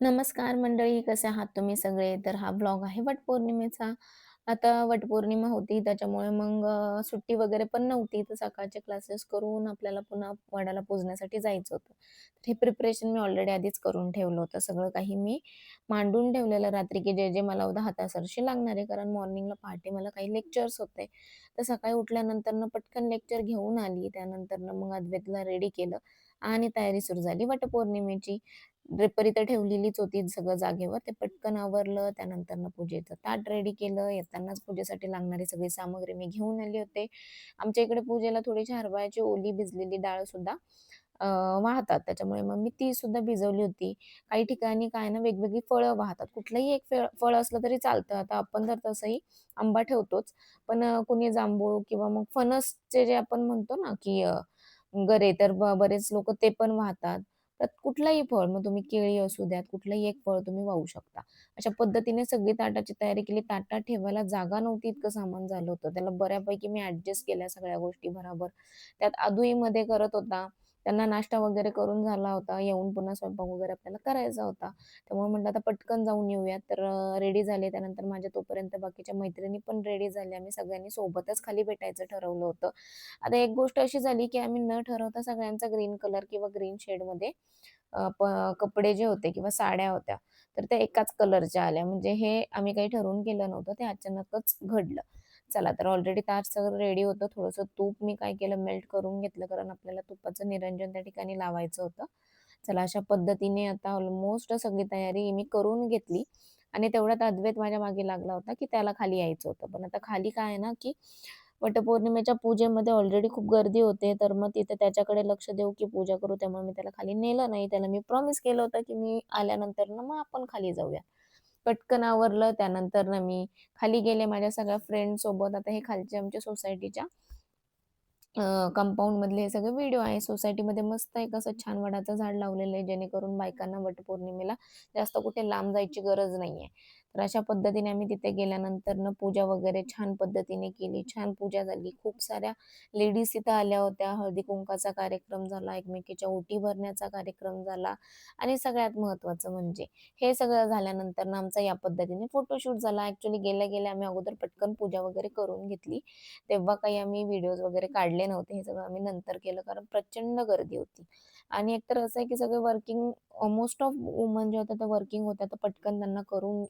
नमस्कार मंडळी, कसे आहात तुम्ही सगळे? तर हा ब्लॉग आहे वटपौर्णिमेचा. आता वटपौर्णिमा होती त्याच्यामुळे मग सुट्टी वगैरे पण नव्हती, तर सकाळचे क्लासेस करून आपल्याला पुन्हा वडाला पूजण्यासाठी जायचं होतं. तर हे प्रिपरेशन मी ऑलरेडी आधीच करून ठेवलं होतं. सगळं काही मी मांडून ठेवलेलं रात्री, की जे-जे मला उद्या हातासरशी लागणार आहे. कारण मॉर्निंगला पहाटे मला काही लेक्चर्स होते. तर सकाळी उठल्यानंतरनं पटकन लेक्चर घेऊन आली. त्यानंतरनं मग अद्वैतला रेडी केलं आणि तयारी सुरू झाली वटपौर्णिमेची. ड्रेपरी तर ठेवलेलीच होती सगळं जागेवर. ते पटकन आवरलं. त्यानंतरनं पूजेचं ताट रेडी केलं. येतानाच पूजेसाठी लागणारी सगळी सामग्री मी घेऊन आले होते. आमच्या इकडे पूजेला थोडीशी हरभऱ्याची ओली भिजलेली डाळसुद्धा अ, वाहतात. त्याच्यामुळे मग मी ती सुद्धा भिजवली होती. काही ठिकाणी काय ना वेगवेगळी फळं वाहतात. कुठलंही एक फळ फळ असलं तरी चालतं. आता आपण तर तसंही आंबा ठेवतोच. पण कुणी जांभूळ किंवा मग फणसचे जे आपण म्हणतो ना, की गरे तर बरेच लोकं ते पण वाहतात. तर कुठलंही फळ, मग तुम्ही केळी असू द्यात, कुठलंही एक फळ तुम्ही वाहू शकता. अशा पद्धतीने सगळी ताटाची तयारी केली. ताटात ठेवायला जागा नव्हती, इतकं सामान झालं होतं. त्याला बऱ्यापैकी मी ऍडजस्ट केल्या सगळ्या गोष्टी बरोबर. त्यात आदुईमध्ये मध्ये करत होता. त्यांना नाश्ता वगैरे करून झाला होता. येऊन पुन्हा स्वयंपाक वगैरे आपल्याला करायचा होता. त्यामुळे म्हटलं आता पटकन जाऊन येऊयात. तर रेडी झाले. त्यानंतर माझ्या तोपर्यंत बाकीच्या मैत्रिणी पण रेडी झाल्या. आम्ही सगळ्यांनी सोबतच खाली भेटायचं ठरवलं होतं. आता एक गोष्ट अशी झाली, की आम्ही न ठरवता सगळ्यांचा ग्रीन कलर किंवा ग्रीन शेडमध्ये प कपडे जे होते किंवा साड्या होत्या, तर त्या एकाच कलरच्या आल्या. म्हणजे हे आम्ही काही ठरवून केलं नव्हतं. ते अचानकच घडलं. चला तर ऑलरेडी तार सगळं रेडी होतं. थोडंसं तूप मी काय केलं मेल्ट करून घेतलं, कारण आपल्याला तुपाचं निरंजन त्या ठिकाणी लावायचं होतं. चला अशा पद्धतीने आता ऑलमोस्ट सगळी तयारी मी करून घेतली आणि तेवढ्यात अद्वैत माझ्या मागे लागला होता, की त्याला खाली यायचं होतं. पण आता खाली काय आहे ना, की वटपौर्णिमेच्या पूजेमध्ये ऑलरेडी खूप गर्दी होते, तर मग तिथे त्याच्याकडे लक्ष देऊ की पूजा करू, त्यामुळे मी त्याला खाली नेलं नाही. त्याला मी प्रॉमिस केलं होतं, की मी आल्यानंतर ना मग आपण खाली जाऊया. पटकन आवरलं. त्यानंतरनं मी खाली गेले माझ्या सगळ्या फ्रेंड सोबत आता हे खालचे आमच्या सोसायटीच्या कंपाऊंड मधले हे सगळे व्हिडिओ आहे. सोसायटीमध्ये मस्त एक असं छान वडाचं झाड लावलेलं आहे, जेणेकरून बायकांना वटपौर्णिमेला जास्त कुठे लांब जायची गरज नाहीये. तर अशा पद्धतीने आम्ही तिथे गेल्यानंतरनं पूजा वगैरे छान पद्धतीने केली. छान पूजा झाली. खूप साऱ्या लेडीज तिथं आल्या होत्या. हळदी कुंकाचा कार्यक्रम झाला, एकमेकीच्या ओटी भरण्याचा कार्यक्रम झाला आणि सगळ्यात महत्वाचं म्हणजे हे सगळं झाल्यानंतरनं आमचा या पद्धतीने फोटोशूट झाला. ऍक्च्युली गेल्या-गेल्या आम्ही अगोदर पटकन पूजा वगैरे करून घेतली. तेव्हा काही आम्ही व्हिडिओज वगैरे काढले नव्हते. हे सगळं आम्ही नंतर केलं कारण प्रचंड गर्दी होती. आणि एकतर असं आहे की सगळे वर्किंग मोस्ट ऑफ वुमन जे होत्या त्या वर्किंग होत्या. तर पटकन त्यांना करून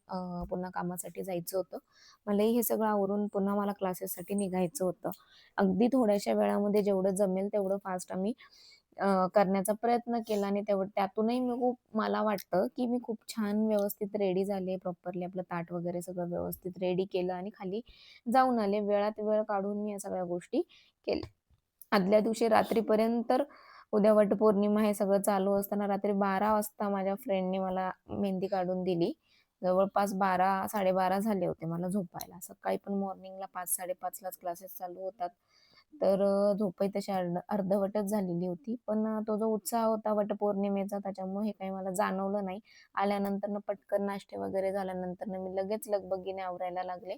पुन्हा कामासाठी जायचं होतं. मलाही हे सगळं आवरून पुन्हा मला क्लासेससाठी निघायचं होतं. अगदी थोड्याशा वेळामध्ये जेवढं जमेल तेवढं फास्ट आम्ही करण्याचा प्रयत्न केला आणि तेवढं त्यातूनही मी खूप मला वाटतं, की मी खूप छान व्यवस्थित रेडी झाले. प्रॉपरली आपलं ताट वगैरे सगळं व्यवस्थित रेडी केलं आणि खाली जाऊन आले. वेळात वेळ काढून मी या सगळ्या गोष्टी केल्या. आदल्या दिवशी रात्रीपर्यंत तर उद्या वटपौर्णिमा हे सगळं चालू असताना रात्री 12 वाजता माझ्या फ्रेंडने मला मेहंदी काढून दिली. जवळपास 12-12:30 झाले होते मला झोपायला. सकाळी पण मॉर्निंगला 5-5:30 लाच क्लासेस चालू होतात. तर झोपही तशी अर्ध अर्धवटच झालेली होती. पण तो जो उत्साह होता वटपौर्णिमेचा त्याच्यामुळे हे काही मला जाणवलं नाही. आल्यानंतरनं पटकन नाश्ते वगैरे झाल्यानंतरनं मी लगेच लगबगीने आवरायला लागले.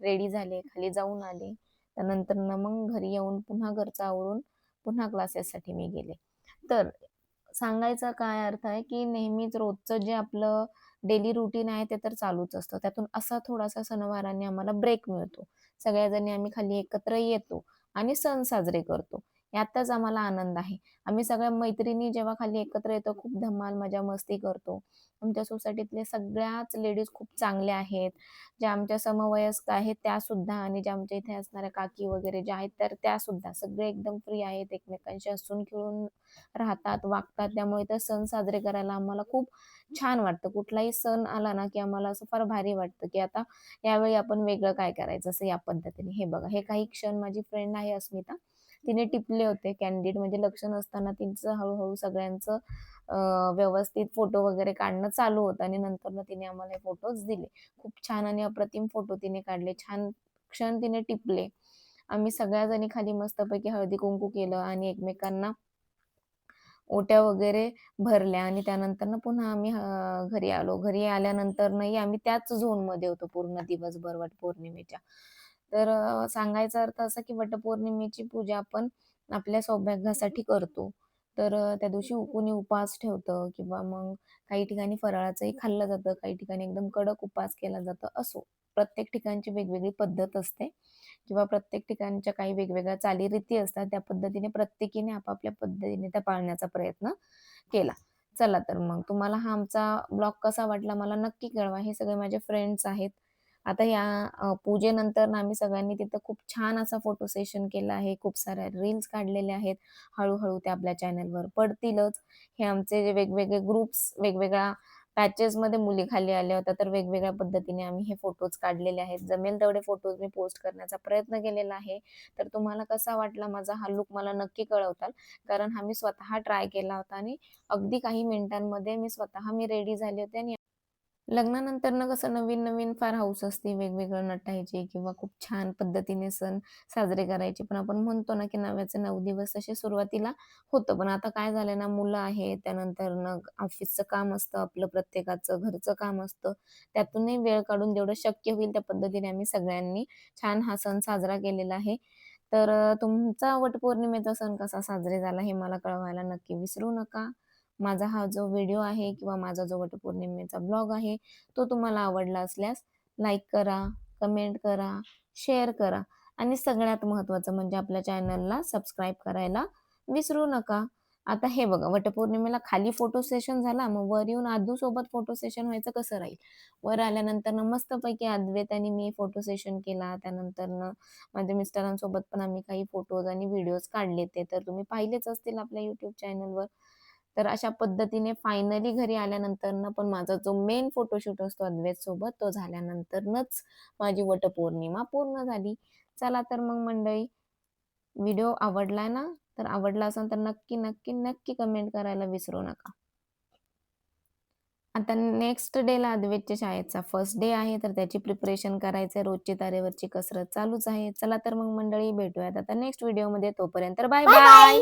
रेडी झाले, खाली जाऊन आले. त्यानंतरनं मग घरी येऊन पुन्हा घरचं आवरून पुन्हा क्लासेससाठी मी गेले. तर सांगायचा काय अर्थ आहे, की नेहमीच रोजचं जे आपलं डेली रुटीन आहे ते तर चालूच असतं. त्यातून असा थोडासा सणवारांनी आम्हाला ब्रेक मिळतो. सगळ्याजणी आम्ही खाली एकत्र येतो आणि सण साजरे करतो. यातच आम्हाला आनंद आहे. आम्ही सगळ्या मैत्रिणी जेव्हा खाली एकत्र येतो, खूप धमाल, मजा, मस्ती करतो. आमच्या सोसायटीतले सगळ्याच लेडीज खूप चांगल्या आहेत. ज्या आमच्या समवयस्क आहेत त्यासुद्धा आणि ज्या आमच्या इथे असणाऱ्या काकी वगैरे ज्या आहेत तर त्यासुद्धा सगळे एकदम फ्री आहेत. एकमेकांशी हसून खेळून राहतात, वागतात. त्यामुळे तर सण साजरे करायला आम्हाला खूप छान वाटतं. कुठलाही सण आला ना, की आम्हाला असं फार भारी वाटतं, की आता यावेळी आपण वेगळं काय करायचं असं या पद्धतीने. हे बघा, हे काही क्षण माझी फ्रेंड आहे अस्मिता, तिने टिपले होते कॅन्डिड म्हणजे लक्ष नसताना तिचं हळूहळू सगळ्यांचं व्यवस्थित फोटो वगैरे काढणं चालू होतं आणि नंतर तिने आम्हाला हे फोटोज दिले. खूप छान आणि अप्रतिम फोटो तिने काढले. छान क्षण तिने टिपले. आम्ही सगळ्या जणी खाली मस्तपैकी हळदी-कुंकू केलं आणि एकमेकांना ओट्या वगैरे भरल्या आणि त्यानंतरनं पुन्हा आम्ही घरी आलो. घरी आल्यानंतरनंही आम्ही त्याच झोनमध्ये होतो पूर्ण दिवसभर वटपौर्णिमेच्या. तर सांगायचा अर्थ असा की वटपौर्णिमेची पूजा आपण आपल्या सौभाग्यासाठी करतो. तर त्या दिवशी कोणी उपवास ठेवतं किंवा मग काही ठिकाणी फराळाचंही खाल्लं जातं, काही ठिकाणी एकदम कडक उपवास केला जातो, असो. प्रत्येक ठिकाणची वेगवेगळी पद्धत असते किंवा प्रत्येक ठिकाणच्या काही वेगवेगळ्या चालीरीती असतात. त्या पद्धतीने प्रत्येकीने आपापल्या पद्धतीने त्या पाळण्याचा प्रयत्न केला. चला तर मग तुम्हाला हा आमचा ब्लॉग कसा वाटला मला नक्की कळवा. हे सगळे माझे फ्रेंड्स आहेत. आता या पूजेनंतर ना आम्ही सगळ्यांनी तिथं खूप छान असा फोटो सेशन केला आहे. खूप साऱ्या रील्स काढलेल्या आहेत. हळूहळू ते आपल्या चॅनलवर पडतीलच. हे आमचे जे वेगवेगळे ग्रुप्स, वेगवेगळ्या पॅचेसमध्ये मुली खाली आल्या होत्या, तर वेगवेगळ्या पद्धतीने आम्ही हे फोटोज काढलेले आहेत. जमेल तेवढे फोटोज मी पोस्ट करण्याचा प्रयत्न केलेला आहे. तर तुम्हाला कसा वाटला माझा हा लूक मला नक्की कळवताल. कारण हा मी स्वतः ट्राय केला होता आणि अगदी काही मिनिटांमध्ये मी स्वतः मी रेडी झाले होते आणि लग्नानंतरनं कसं नवीन-नवीन फार हौस असते वेगवेगळं नटायची किंवा खूप छान पद्धतीने सण साजरे करायचे. पण आपण म्हणतो ना, की नव्याचे नऊ दिवस असे सुरुवातीला होतं. पण आता काय झालंय ना, मुलं आहे त्यानंतर ना ऑफिसचं काम असतं आपलं प्रत्येकाचं, घरचं काम असतं. त्यातूनही वेळ काढून जेवढं शक्य होईल त्या पद्धतीने आम्ही सगळ्यांनी छान हा सण साजरा केलेला आहे. तर तुमचा वटपौर्णिमेचा सण कसा साजरे झाला हे मला कळवायला नक्की विसरू नका. माझा हा जो व्हिडिओ आहे किंवा माझा जो वटपौर्णिमेचा ब्लॉग आहे, तो तुम्हाला आवडला असल्यास लाईक करा, कमेंट करा, शेअर करा आणि सगळ्यात महत्त्वाचं म्हणजे आपल्या चॅनलला सबस्क्राईब करायला विसरू नका. आता हे बघा वटपौर्णिमेला खाली फोटो सेशन झाला, मग वर येऊन आदूसोबत फोटो सेशन व्हायचं कसं राहील? वर आल्यानंतरनं मस्तपैकी अद्वैत आणि मी फोटो सेशन केला. त्यानंतरनं माझ्या मिस्टरांसोबत पण आम्ही काही फोटोज आणि व्हिडिओज काढले ते तर तुम्ही पाहिलेच असतील आपल्या युट्यूब चॅनलवर. तर अशा पद्धतीने फायनली घरी आल्यानंतरनं पण माझा जो मेन फोटोशूट असतो अद्वैतसोबत तो झाल्यानंतरच माझी वटपौर्णिमा पूर्ण झाली. चला तर मग मंडळी, व्हिडिओ आवडलाय ना? तर आवडला असेल तर नक्की, नक्की, नक्की कमेंट करायला विसरू नका. आता नेक्स्ट डेला अद्वैतच्या शाळेचा फर्स्ट डे आहे, तर त्याची प्रिपरेशन करायचं रोजची तारेवरची कसरत चालूच आहे. चला तर मग मंडळी भेटूयात आता नेक्स्ट व्हिडिओमध्ये. तोपर्यंत बाय बाय.